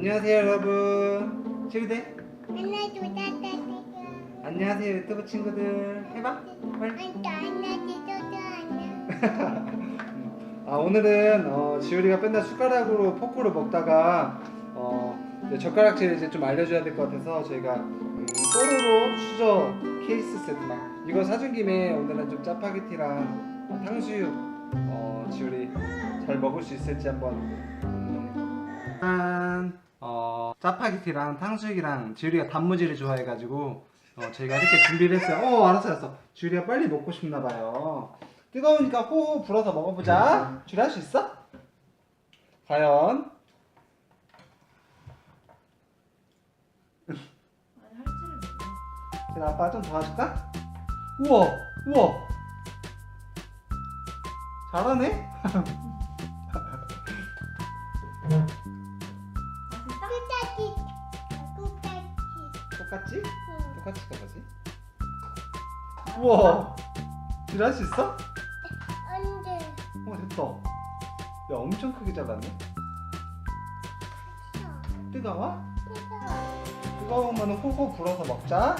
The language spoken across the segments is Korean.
안녕하세요 여러분. 하나 둘셋넷 안녕하세요 유튜브 친구들. 해봐 빨리. 안다 하나 둘셋 하나 아 오늘은 어, 지우리가 맨날 숟가락으로 포크로 먹다가 어, 이제 젓가락질 이제 좀 알려줘야 될 것 같아서 저희가 음, 뽀로로 수저 케이스 세트만 이거 사준 김에 오늘은 좀 짜파게티랑 어, 탕수육 어, 지우리 잘 먹을 수 있을지 한번. 음, 짠 어, 짜파게티랑 탕수육이랑 지우리가 단무지를 좋아해가지고 어, 저희가 이렇게 준비를 했어요 어 알았어 알았어 지우리가 빨리 먹고 싶나 봐요 뜨거우니까 호호 불어서 먹어보자 지우리 할 수 있어? 과연 아니 할 줄을 몰라. 그럼 아빠 좀 도와줄까? 우와 우와 잘하네? 똑같지? 응. 똑같이 가지? 우와. 지우리 할수 있어? 안돼. 어 됐다. 야 엄청 크게 잘랐네. 뜨거워? 뜨거우면 호호 불어서 먹자.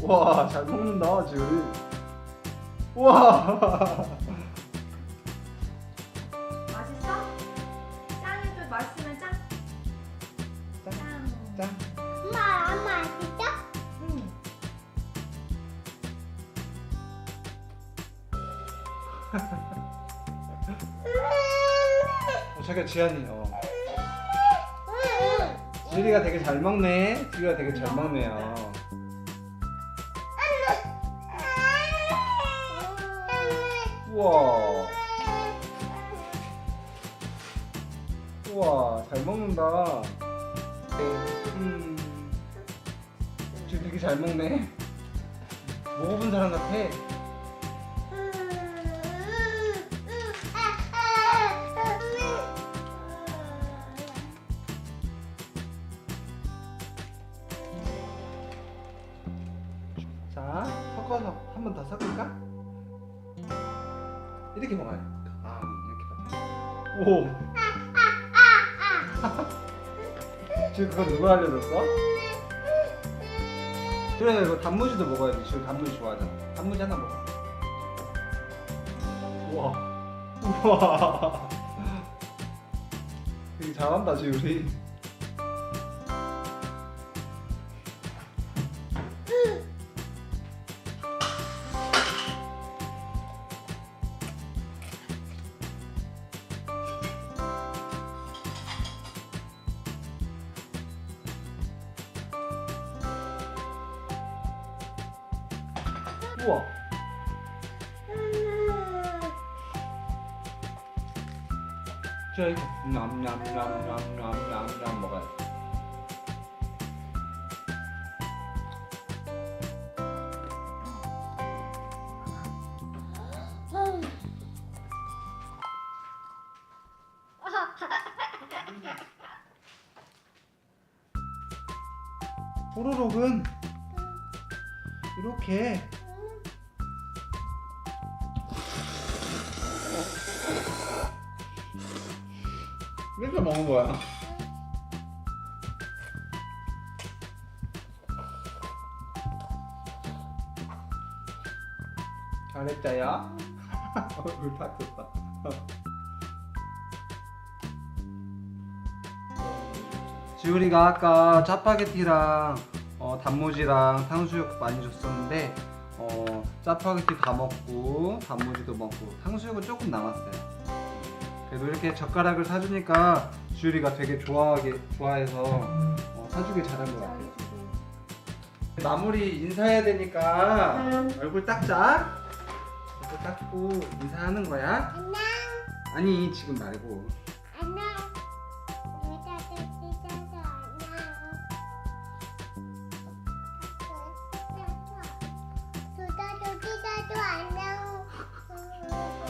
우와 잘 먹는다 지우리 우와 어, 저기가 지안이 어. 지우리가 되게 잘 먹네. 지우리가 되게 잘 먹네요. 우와. 우와 잘 먹는다. 음. 지금 되게 잘 먹네. 먹어본 사람 같아 섞어서 한 번 더 섞을까? 이렇게 먹어요. 아 이렇게 오. 지금 그거 누가 알려줬어? 그래 이거 단무지도 먹어야지. 지금 단무지 좋아하잖아. 단무지 하나 먹어. 우와. 우와. 되게 잘한다 지우리 우와. 자 먹어야 돼 뽀로록은 이렇게 이렇게 먹는 거야. 잘했자야. 얼굴 다쳤다. 지우리가 아까 짜파게티랑 어, 단무지랑 탕수육 많이 줬었는데 어, 짜파게티 다 먹고 단무지도 먹고 탕수육은 조금 남았어요. 그래도 이렇게 젓가락을 사주니까 지우리가 되게 좋아하게 좋아해서 어, 사주길 잘한 것 같아요. 마무리 인사해야 되니까 얼굴 닦자. 얼굴 닦고 인사하는 거야. 안녕 아니 지금 말고